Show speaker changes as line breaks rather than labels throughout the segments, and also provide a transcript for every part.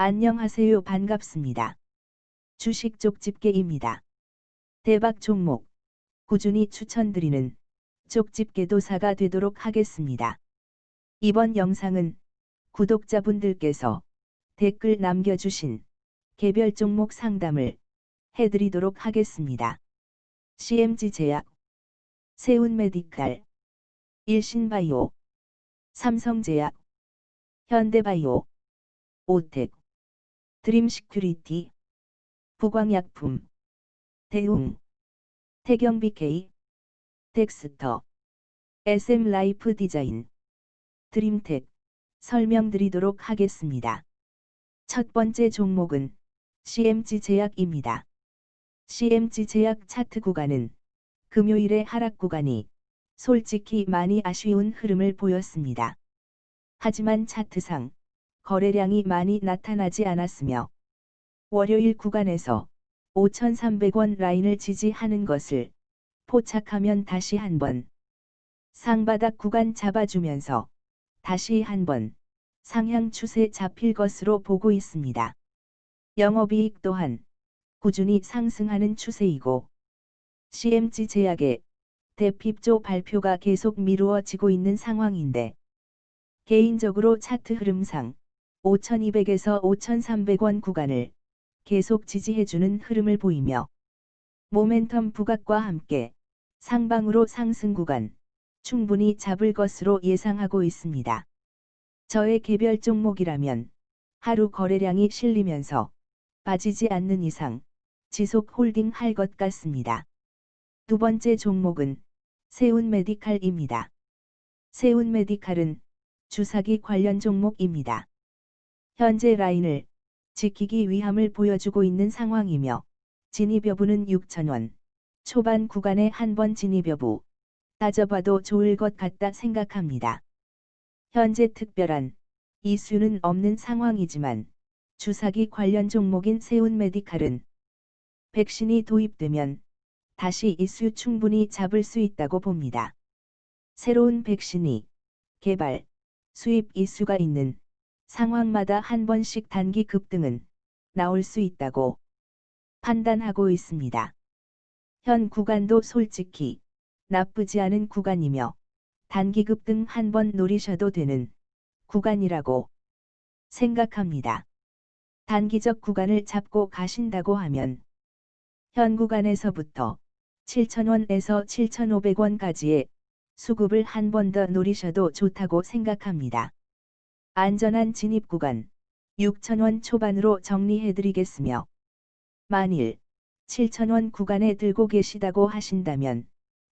안녕하세요 반갑습니다. 주식 쪽집게입니다. 대박 종목 꾸준히 추천드리는 쪽집게도사가 되도록 하겠습니다. 이번 영상은 구독자분들께서 댓글 남겨주신 개별 종목 상담을 해드리도록 하겠습니다. CMG 제약, 세운메디칼, 일신바이오, 삼성제약, 현대바이오, 오텍, 드림 시큐리티, 부광약품, 대웅, 태경BK, 텍스터, SM라이프 디자인, 드림텍 설명드리도록 하겠습니다. 첫 번째 종목은 CMG 제약입니다. CMG 제약 차트 구간은 금요일의 하락 구간이 솔직히 많이 아쉬운 흐름을 보였습니다. 하지만 차트상 거래량이 많이 나타나지 않았으며 월요일 구간에서 5,300원 라인을 지지하는 것을 포착하면 다시 한 번 상바닥 구간 잡아주면서 다시 한 번 상향 추세 잡힐 것으로 보고 있습니다. 영업이익 또한 꾸준히 상승하는 추세이고 CMG 제약의 대핍조 발표가 계속 미루어지고 있는 상황인데 개인적으로 차트 흐름상 5,200에서 5,300원 구간을 계속 지지해주는 흐름을 보이며 모멘텀 부각과 함께 상방으로 상승 구간 충분히 잡을 것으로 예상하고 있습니다. 저의 개별 종목이라면 하루 거래량이 실리면서 빠지지 않는 이상 지속 홀딩 할 것 같습니다. 두 번째 종목은 세운 메디칼입니다. 세운 메디칼은 주사기 관련 종목입니다. 현재 라인을 지키기 위함을 보여주고 있는 상황이며 진입 여부는 6천원 초반 구간에 한 번 진입 여부 따져봐도 좋을 것 같다 생각합니다. 현재 특별한 이슈는 없는 상황이지만 주사기 관련 종목인 세운 메디칼은 백신이 도입되면 다시 이슈 충분히 잡을 수 있다고 봅니다. 새로운 백신이 개발, 수입 이슈가 있는 상황마다 한 번씩 단기 급등은 나올 수 있다고 판단하고 있습니다. 현 구간도 솔직히 나쁘지 않은 구간이며 단기 급등 한 번 노리셔도 되는 구간이라고 생각합니다. 단기적 구간을 잡고 가신다고 하면 현 구간에서부터 7,000원에서 7,500원까지의 수급을 한 번 더 노리셔도 좋다고 생각합니다. 안전한 진입 구간 6,000원 초반으로 정리해드리겠으며 만일 7,000원 구간에 들고 계시다고 하신다면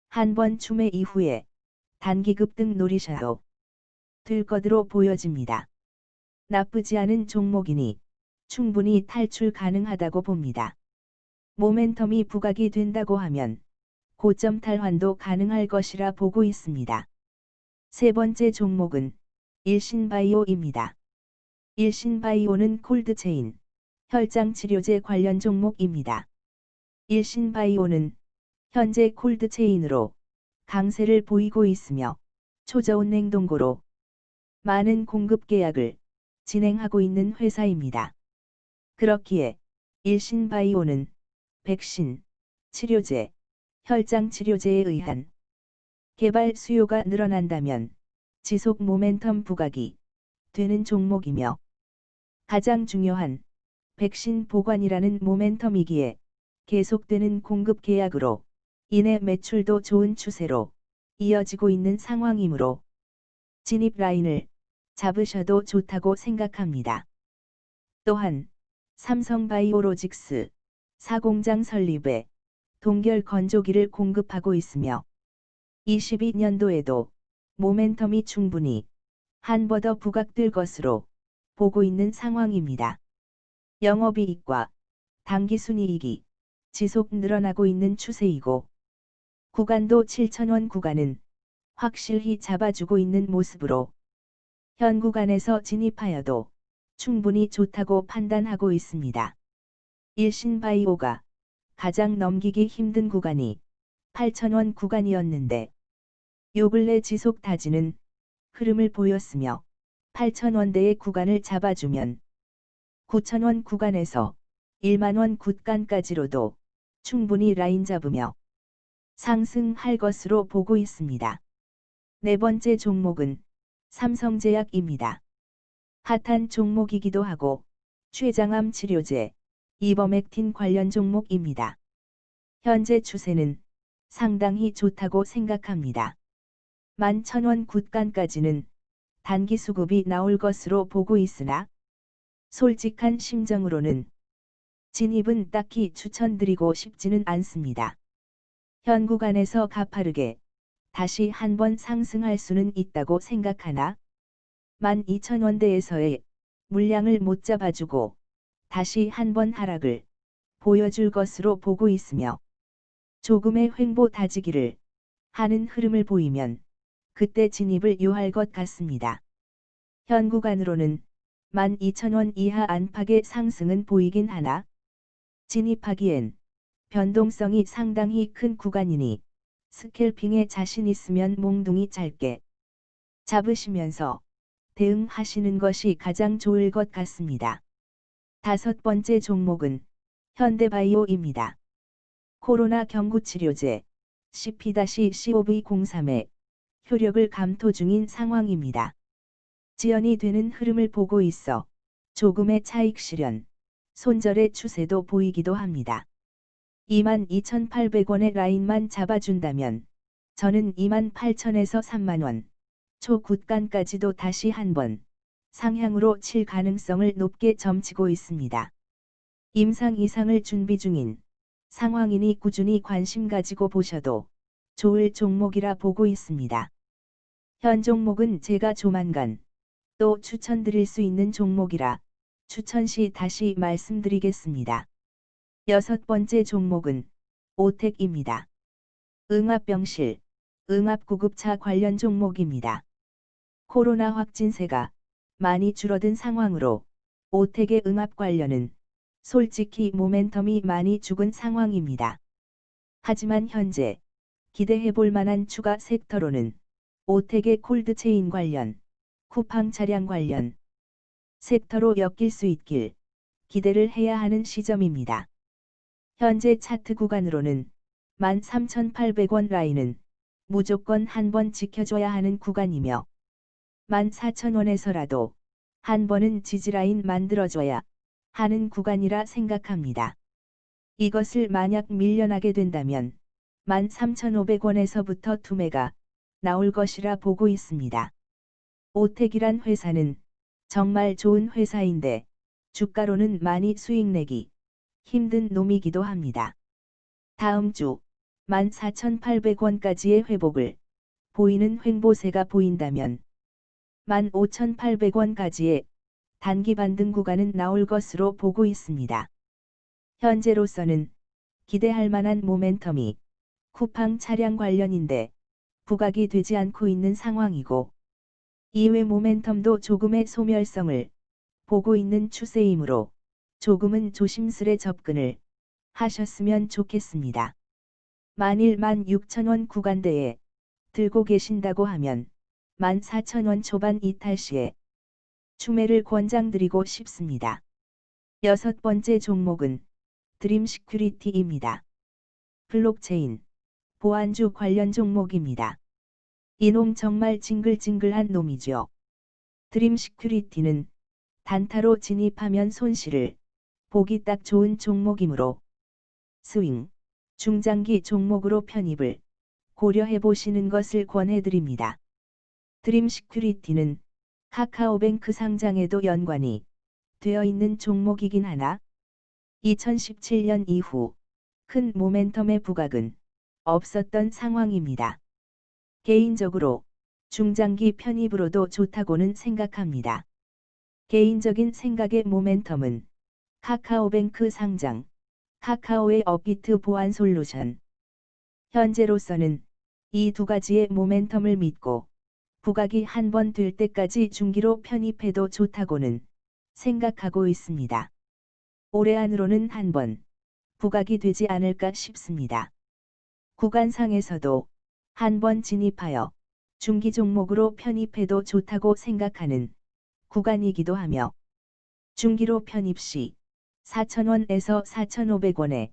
한 번 추매 이후에 단기 급 등 노리셔도 될 것으로 보여집니다. 나쁘지 않은 종목이니 충분히 탈출 가능하다고 봅니다. 모멘텀이 부각이 된다고 하면 고점 탈환도 가능할 것이라 보고 있습니다. 세 번째 종목은 일신바이오입니다. 일신바이오는 콜드체인, 혈장치료제 관련 종목입니다. 일신바이오는 현재 콜드체인으로 강세를 보이고 있으며 초저온 냉동고로 많은 공급 계약을 진행하고 있는 회사입니다. 그렇기에 일신바이오는 백신, 치료제, 혈장 치료제에 의한 개발 수요가 늘어난다면 지속 모멘텀 부각이 되는 종목이며 가장 중요한 백신 보관이라는 모멘텀이기에 계속되는 공급 계약으로 인해 매출도 좋은 추세로 이어지고 있는 상황이므로 진입 라인을 잡으셔도 좋다고 생각합니다. 또한 삼성바이오로직스 사공장 설립에 동결 건조기를 공급하고 있으며 22년도에도 모멘텀이 충분히 한번더 부각될 것으로 보고 있는 상황입니다. 영업이익과 당기순이익이 지속 늘어나고 있는 추세이고 구간도 7천원 구간은 확실히 잡아주고 있는 모습으로 현 구간에서 진입하여도 충분히 좋다고 판단하고 있습니다. 일신바이오가 가장 넘기기 힘든 구간이 8천원 구간이었는데 요 근래 지속 타지는 흐름을 보였으며 8천원대의 구간을 잡아주면 9천원 구간에서 1만원 구간까지로도 충분히 라인 잡으며 상승할 것으로 보고 있습니다. 네 번째 종목은 삼성제약입니다. 핫한 종목이기도 하고 췌장암 치료제 이버맥틴 관련 종목입니다. 현재 추세는 상당히 좋다고 생각합니다. 11,000원 구간까지는 단기 수급이 나올 것으로 보고 있으나 솔직한 심정으로는 진입은 딱히 추천드리고 싶지는 않습니다. 현 구간에서 가파르게 다시 한번 상승할 수는 있다고 생각하나 12,000원대에서의 물량을 못 잡아주고 다시 한번 하락을 보여줄 것으로 보고 있으며 조금의 횡보 다지기를 하는 흐름을 보이면 그때 진입을 요할 것 같습니다. 현 구간으로는 12,000원 이하 안팎의 상승은 보이긴 하나 진입하기엔 변동성이 상당히 큰 구간이니 스캘핑에 자신 있으면 몽둥이 짧게 잡으시면서 대응하시는 것이 가장 좋을 것 같습니다. 다섯 번째 종목은 현대바이오입니다. 코로나 경구치료제 CP-COV03의 효력을 감토 중인 상황입니다. 지연이 되는 흐름을 보고 있어 조금의 차익 실현, 손절의 추세도 보이기도 합니다. 22,800원의 라인만 잡아준다면 저는 28,000에서 3만원 초굿간까지도 다시 한번 상향으로 칠 가능성을 높게 점치고 있습니다. 임상 이상을 준비 중인 상황이니 꾸준히 관심 가지고 보셔도 좋을 종목이라 보고 있습니다. 현 종목은 제가 조만간 또 추천드릴 수 있는 종목이라 추천 시 다시 말씀드리겠습니다. 여섯 번째 종목은 오텍입니다. 응압병실, 응압구급차 관련 종목입니다. 코로나 확진세가 많이 줄어든 상황으로 오텍의 응압 관련은 솔직히 모멘텀이 많이 죽은 상황입니다. 하지만 현재 기대해 볼 만한 추가 섹터로는 오텍의 콜드체인 관련, 쿠팡 차량 관련 섹터로 엮일 수 있길 기대를 해야 하는 시점입니다. 현재 차트 구간으로는 13,800원 라인은 무조건 한 번 지켜줘야 하는 구간이며 14,000원에서라도 한 번은 지지라인 만들어줘야 하는 구간이라 생각합니다. 이것을 만약 밀려나게 된다면 13,500원에서부터 투매가 나올 것이라 보고 있습니다. 오텍이란 회사는 정말 좋은 회사인데 주가로는 많이 수익 내기 힘든 놈이기도 합니다. 다음 주 14,800원까지의 회복을 보이는 횡보세가 보인다면 15,800원까지의 단기 반등 구간은 나올 것으로 보고 있습니다. 현재로서는 기대할 만한 모멘텀이 쿠팡 차량 관련인데 부각이 되지 않고 있는 상황이고 이외 모멘텀도 조금의 소멸성을 보고 있는 추세이므로 조금은 조심스레 접근을 하셨으면 좋겠습니다. 만일 16,000원 구간대에 들고 계신다고 하면 14,000원 초반 이탈 시에 추매를 권장드리고 싶습니다. 여섯 번째 종목은 드림 시큐리티입니다. 블록체인, 보안주 관련 종목입니다. 이놈 정말 징글징글한 놈이죠. 드림 시큐리티는 단타로 진입하면 손실을 보기 딱 좋은 종목이므로 스윙, 중장기 종목으로 편입을 고려해 보시는 것을 권해드립니다. 드림 시큐리티는 카카오뱅크 상장에도 연관이 되어 있는 종목이긴 하나 2017년 이후 큰 모멘텀의 부각은 없었던 상황입니다. 개인적으로 중장기 편입으로도 좋다고는 생각합니다. 개인적인 생각의 모멘텀은 카카오뱅크 상장, 카카오의 업비트 보안 솔루션. 현재로서는 이 두 가지의 모멘텀을 믿고 부각이 한 번 될 때까지 중기로 편입해도 좋다고는 생각하고 있습니다. 올해 안으로는 한 번 부각이 되지 않을까 싶습니다. 구간상에서도 한 번 진입하여 중기 종목으로 편입해도 좋다고 생각하는 구간이기도 하며 중기로 편입 시 4,000원에서 4,500원에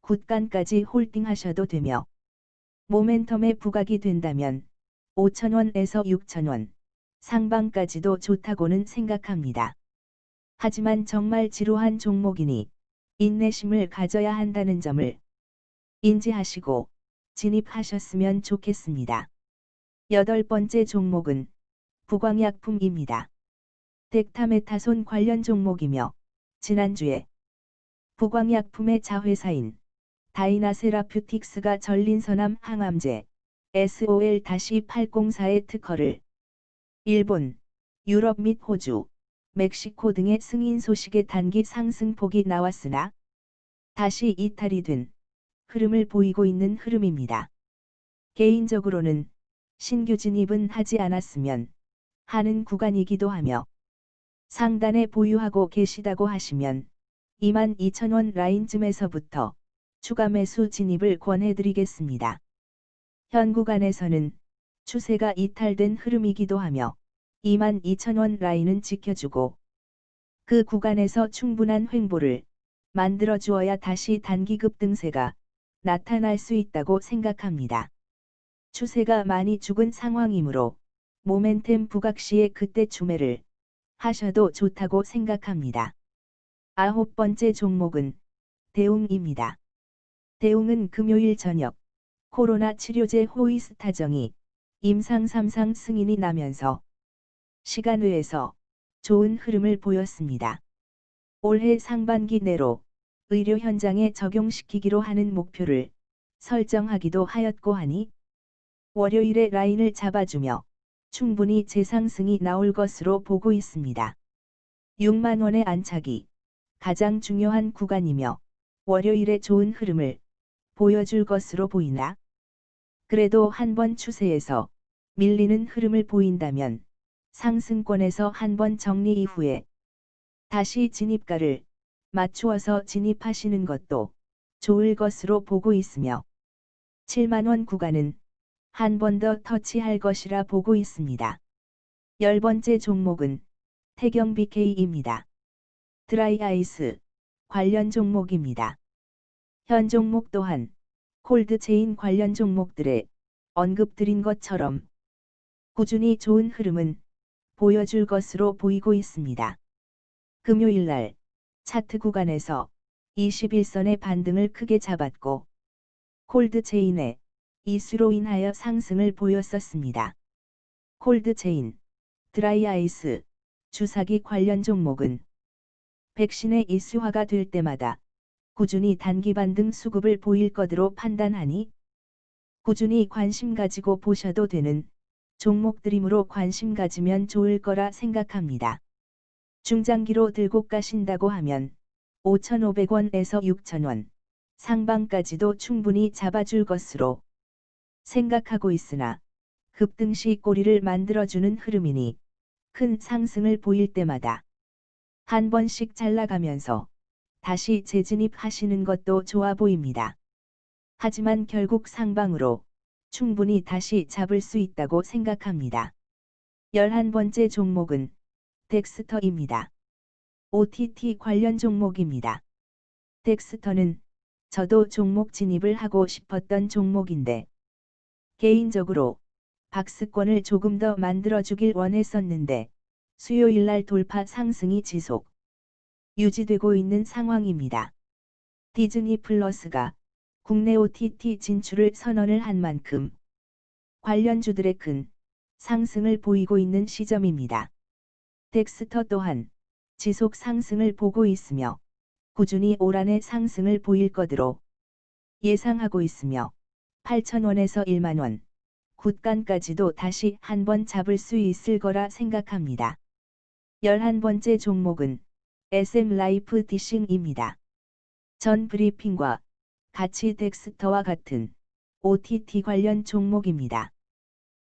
굿간까지 홀딩하셔도 되며 모멘텀에 부각이 된다면 5,000원에서 6,000원 상방까지도 좋다고는 생각합니다. 하지만 정말 지루한 종목이니 인내심을 가져야 한다는 점을 인지하시고 진입하셨으면 좋겠습니다. 여덟 번째 종목은 부광약품입니다. 덱타메타손 관련 종목이며 지난주에 부광약품의 자회사인 다이나세라퓨틱스가 전린선암 항암제 SOL-804의 특허를 일본, 유럽 및 호주, 멕시코 등의 승인 소식에 단기 상승폭이 나왔으나 다시 이탈이 된 흐름을 보이고 있는 흐름입니다. 개인적으로는 신규 진입은 하지 않았으면 하는 구간이기도 하며 상단에 보유하고 계시다고 하시면 22,000원 라인쯤에서부터 추가 매수 진입을 권해드리겠습니다. 현 구간에서는 추세가 이탈된 흐름이기도 하며 22,000원 라인은 지켜주고 그 구간에서 충분한 횡보를 만들어 주어야 다시 단기 급등세가 나타날 수 있다고 생각합니다. 추세가 많이 죽은 상황이므로 모멘텀 부각 시에 그때 주매를 하셔도 좋다고 생각합니다. 아홉 번째 종목은 대웅입니다. 대웅은 금요일 저녁 코로나 치료제 호이스타정이 임상 3상 승인이 나면서 시간 외에서 좋은 흐름을 보였습니다. 올해 상반기 내로 의료 현장에 적용시키기로 하는 목표를 설정하기도 하였고 하니 월요일에 라인을 잡아주며 충분히 재상승이 나올 것으로 보고 있습니다. 6만 원의 안착이 가장 중요한 구간이며 월요일에 좋은 흐름을 보여줄 것으로 보이나 그래도 한 번 추세에서 밀리는 흐름을 보인다면 상승권에서 한 번 정리 이후에 다시 진입가를 맞추어서 진입하시는 것도 좋을 것으로 보고 있으며 7만원 구간은 한 번 더 터치할 것이라 보고 있습니다. 열 번째 종목은 태경 BK입니다. 드라이 아이스 관련 종목입니다. 현 종목 또한 콜드체인 관련 종목들에 언급드린 것처럼 꾸준히 좋은 흐름은 보여줄 것으로 보이고 있습니다. 금요일 날 차트 구간에서 21선의 반등을 크게 잡았고 콜드체인의 이수로 인하여 상승을 보였었습니다. 콜드체인, 드라이아이스, 주사기 관련 종목은 백신의 이수화가 될 때마다 꾸준히 단기 반등 수급을 보일 것으로 판단하니 꾸준히 관심 가지고 보셔도 되는 종목들이므로 관심 가지면 좋을 거라 생각합니다. 중장기로 들고 가신다고 하면 5,500원에서 6,000원 상방까지도 충분히 잡아줄 것으로 생각하고 있으나 급등 시 꼬리를 만들어주는 흐름이니 큰 상승을 보일 때마다 한 번씩 잘라가면서 다시 재진입하시는 것도 좋아 보입니다. 하지만 결국 상방으로 충분히 다시 잡을 수 있다고 생각합니다. 11번째 종목은 덱스터입니다. OTT 관련 종목입니다. 덱스터는 저도 종목 진입을 하고 싶었던 종목인데 개인적으로 박스권을 조금 더 만들어주길 원했었는데 수요일 날 돌파 상승이 지속 유지되고 있는 상황입니다. 디즈니 플러스가 국내 OTT 진출을 선언을 한 만큼 관련주들의 큰 상승을 보이고 있는 시점입니다. 덱스터 또한 지속 상승을 보고 있으며 꾸준히 올 한해 상승을 보일 것으로 예상하고 있으며 8천원에서 1만원, 굿간까지도 다시 한 번 잡을 수 있을 거라 생각합니다. 11번째 종목은 SM 라이프 디싱입니다. 전 브리핑과 같이 덱스터와 같은 OTT 관련 종목입니다.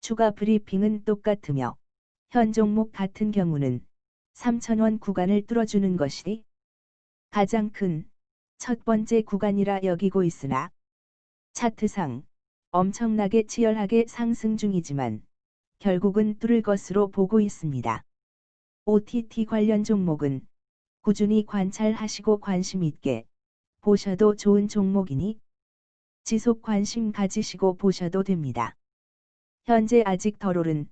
추가 브리핑은 똑같으며 현 종목 같은 경우는 3천원 구간을 뚫어주는 것이 가장 큰 첫 번째 구간이라 여기고 있으나 차트상 엄청나게 치열하게 상승 중이지만 결국은 뚫을 것으로 보고 있습니다. OTT 관련 종목은 꾸준히 관찰하시고 관심 있게 보셔도 좋은 종목이니 지속 관심 가지시고 보셔도 됩니다. 현재 아직 덜 오른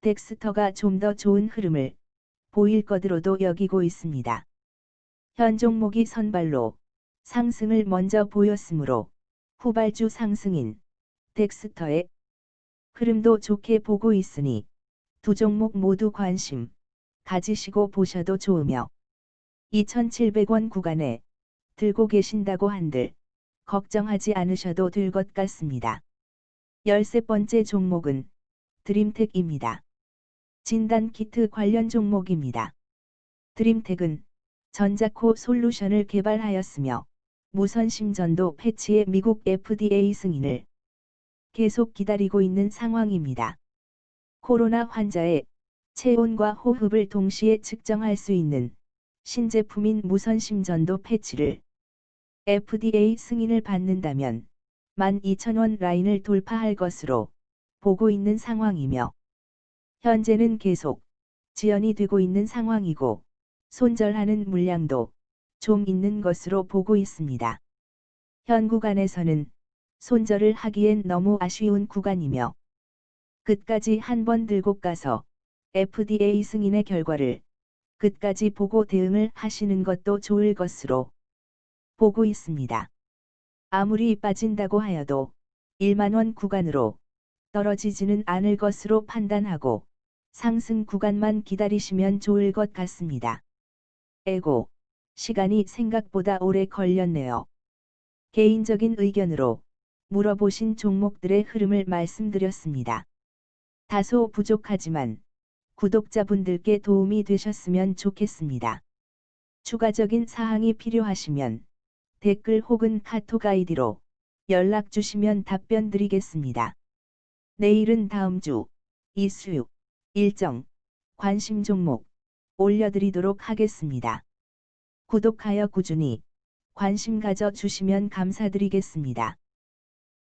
덱스터가 좀 더 좋은 흐름을 보일 것으로도 여기고 있습니다. 현 종목이 선발로 상승을 먼저 보였으므로 후발주 상승인 덱스터의 흐름도 좋게 보고 있으니 두 종목 모두 관심 가지시고 보셔도 좋으며 2,700원 구간에 들고 계신다고 한들 걱정하지 않으셔도 될 것 같습니다. 열세 번째 종목은 드림텍입니다. 진단 키트 관련 종목입니다. 드림텍은 전자코 솔루션을 개발하였으며 무선 심전도 패치의 미국 FDA 승인을 계속 기다리고 있는 상황입니다. 코로나 환자의 체온과 호흡을 동시에 측정할 수 있는 신제품인 무선 심전도 패치를 FDA 승인을 받는다면 12,000원 라인을 돌파할 것으로 보고 있는 상황이며 현재는 계속 지연이 되고 있는 상황이고 손절하는 물량도 좀 있는 것으로 보고 있습니다. 현 구간에서는 손절을 하기엔 너무 아쉬운 구간이며 끝까지 한 번 들고 가서 FDA 승인의 결과를 끝까지 보고 대응을 하시는 것도 좋을 것으로 보고 있습니다. 아무리 빠진다고 하여도 1만원 구간으로 떨어지지는 않을 것으로 판단하고 상승 구간만 기다리시면 좋을 것 같습니다. 에고, 시간이 생각보다 오래 걸렸네요. 개인적인 의견으로 물어보신 종목들의 흐름을 말씀드렸습니다. 다소 부족하지만 구독자분들께 도움이 되셨으면 좋겠습니다. 추가적인 사항이 필요하시면 댓글 혹은 카톡 아이디로 연락 주시면 답변 드리겠습니다. 내일은 다음 주 이수 일정 관심 종목 올려드리도록 하겠습니다. 구독하여 꾸준히 관심 가져 주시면 감사드리겠습니다.